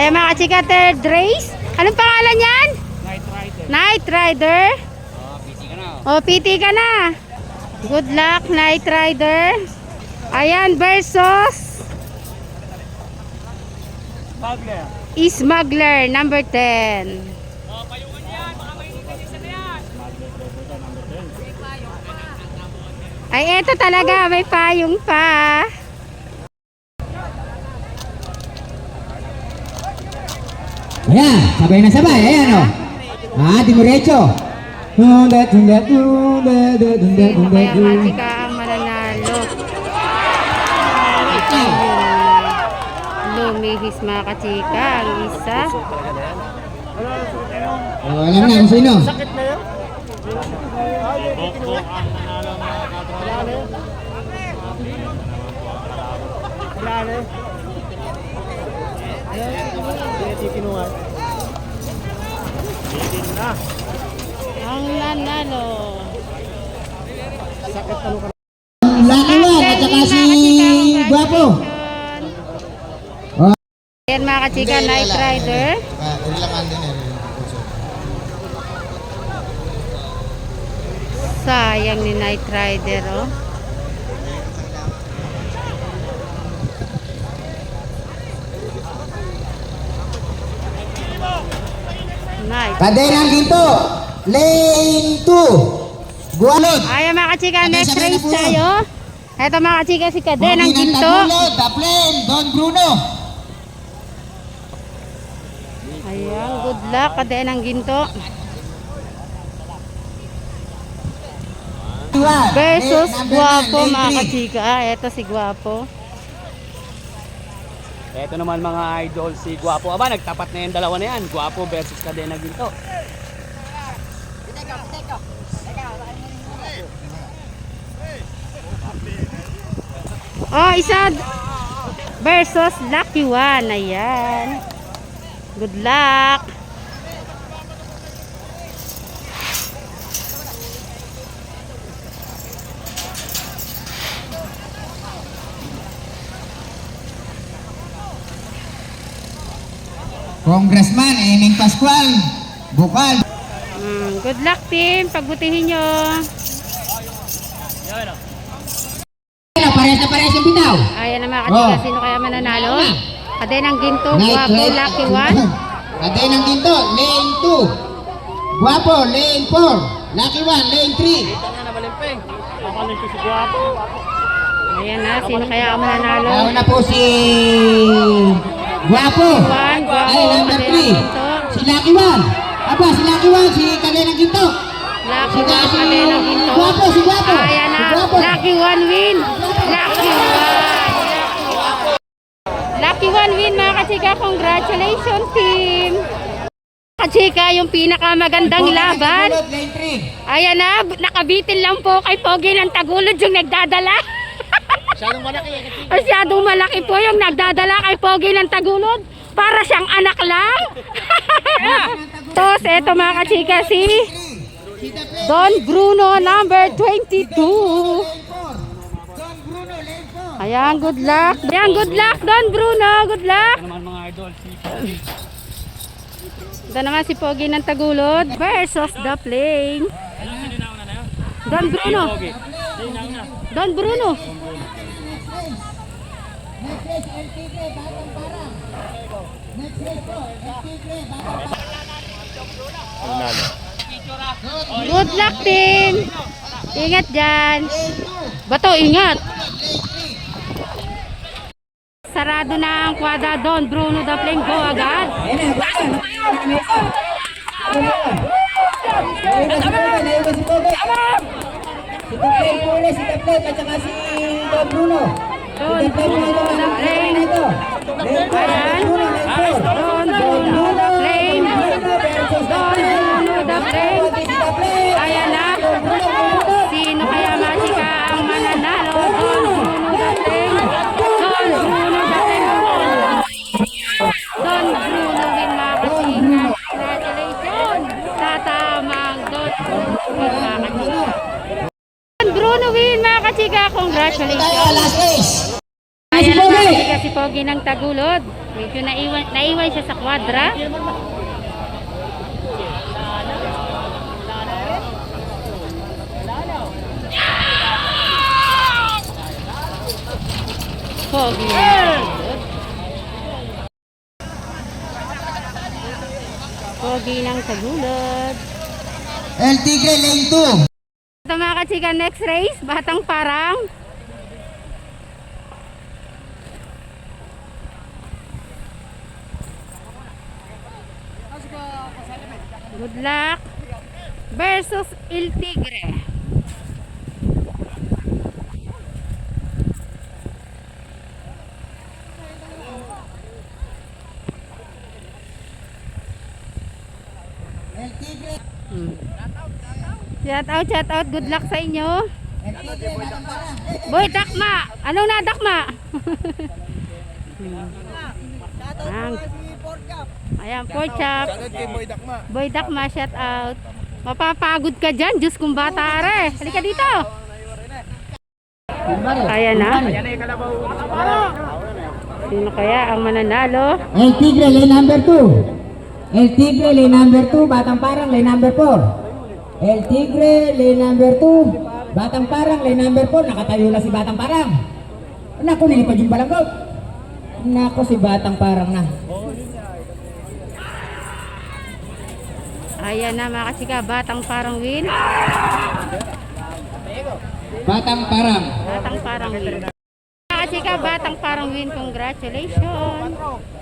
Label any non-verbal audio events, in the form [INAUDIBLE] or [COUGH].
Ayan mga chika, third race. Anong pangalan yan? Night Rider. Night Rider. Oh, busy ka na. O, PT ka na. Good luck, Night Rider. Ayan, versus Bagler. Smuggler, number 10. Ay, eto talaga, may payong pa. Ayan, sabay na sabay. Ayan o. Ah, dimurecho. Tunda, tunda, tunda, tunda, tunda, tunda, kaya matika ang mananalo? Lumihis mga kachika, ang isa. Oh, alam na kung sino. Sakit na yun? Boko ang nanalo mga katralo. Lalo. Hindi titinungan. Titin na. Ang nanalo. Sakit ano ka one at saka si Guapo. Oh. Ayan mga kachika, Night Rider. Sayang ni Night Rider, oh. Night. Kadenang ginto. Lane 2. Gualod. Ayan mga kachika, next race tayo. Eto mga kachika, si Kaden ang ginto. Tagulod, Taplen, Don Bruno. Ayan, good luck, Kaden ang ginto. Versus Guapo mga kachika. Eto si Guapo. Ito naman mga idol si Guapo. Aba, nagtapat na yung dalawa na yan. Guapo versus Kadena Ginto. Oh, isa versus Lucky One. Ayan. Good luck. Congressman Ening Pascual. Bukal. Mm, good luck team. Pagbutihin nyo. Parehas na parehas yung bitaw. Ayan na mga kachika. Oh. Sino kaya mananalo? Kaden ang ginto. Red. Lucky One. [LAUGHS] Kadenang ginto. Lane 2. Guapo, lane 4. Lucky one, lane 3. Ito na nabalimping. Nakalimping si Guapo. Ayan na. Sino kaya ang mananalo? Ako na po si Guapo, Ay, number Kaden ang 3. ginto. Si Lucky One. Aba, si Lucky One, si Kadenang ginto. Lucky Si One, si Kaden ang ginto. Guapo, si Guapo. Ayan na. Si Guapo. Lucky One win. Lucky One. Lucky One win mga kachika. Congratulations team. Kachika, yung pinakamagandang laban. Lane 3. Ayan na, nakabitin lang po kay Pogi ng Tagulod yung nagdadala. Masyadong malaki. Masyadong malaki po yung nagdadala kay Pogi ng Tagulod. Para siyang anak lang. [LAUGHS] Tos, eto mga kachika, si. Don Bruno number 22. Don Bruno, lane 4. Ayan, good luck. Ayan, good luck, Don Bruno. Good luck. Ito naman mga idol si Ito naman si Pogi ng Tagulod versus the playing. Don Bruno. Don Bruno. Race, LTK, Batang Parang. Next race po, LTK, Batang Good luck, team. Ingat dyan. Bato, ingat. Sarado na ang kwada Don Bruno the playing. Go agad. Si Taplay si Taplay at saka si Don Bruno. Don Bruno the four, Ayan. Don Bruno, the versus Don Bruno the Taplay. Ayan na. Sino kaya masika ang mananalo? Don Bruno the Bruno the playing. Don Bruno win mga kasika. Congratulations. Tatamang Don. Don Bruno win mga kasika. Congratulations. Ayan Si Pogi. ng Tagulod. Medyo naiwan, naiwan siya sa kwadra. Pogi. Pogi ng Tagulod. El Tigre Lane 2. Ito mga kachika, next race, Batang Parang. Good luck. Versus Il Tigre. Hmm. Shout out, shout out. Good luck sa inyo. Boy, dakma. Anong na dakma? Ang. Ayan, pork chop. Boy dakma, shout out. Mapapagod ka dyan, Diyos kong bata are. Halika dito. Ayan na. Sino kaya ang mananalo? El Tigre Lane number 2. El Tigre Lane number 2, Batang Parang Lane number 4. El Tigre Lane number 2, Batang Parang Lane number 4. Nakatayo na si Batang Parang. Naku, nilipad yung balanggot. Naku, si Batang Parang na. Ayan na mga kasika, batang parang win. Batang Parang. Batang parang win. Mga kasika, batang parang win. Congratulations.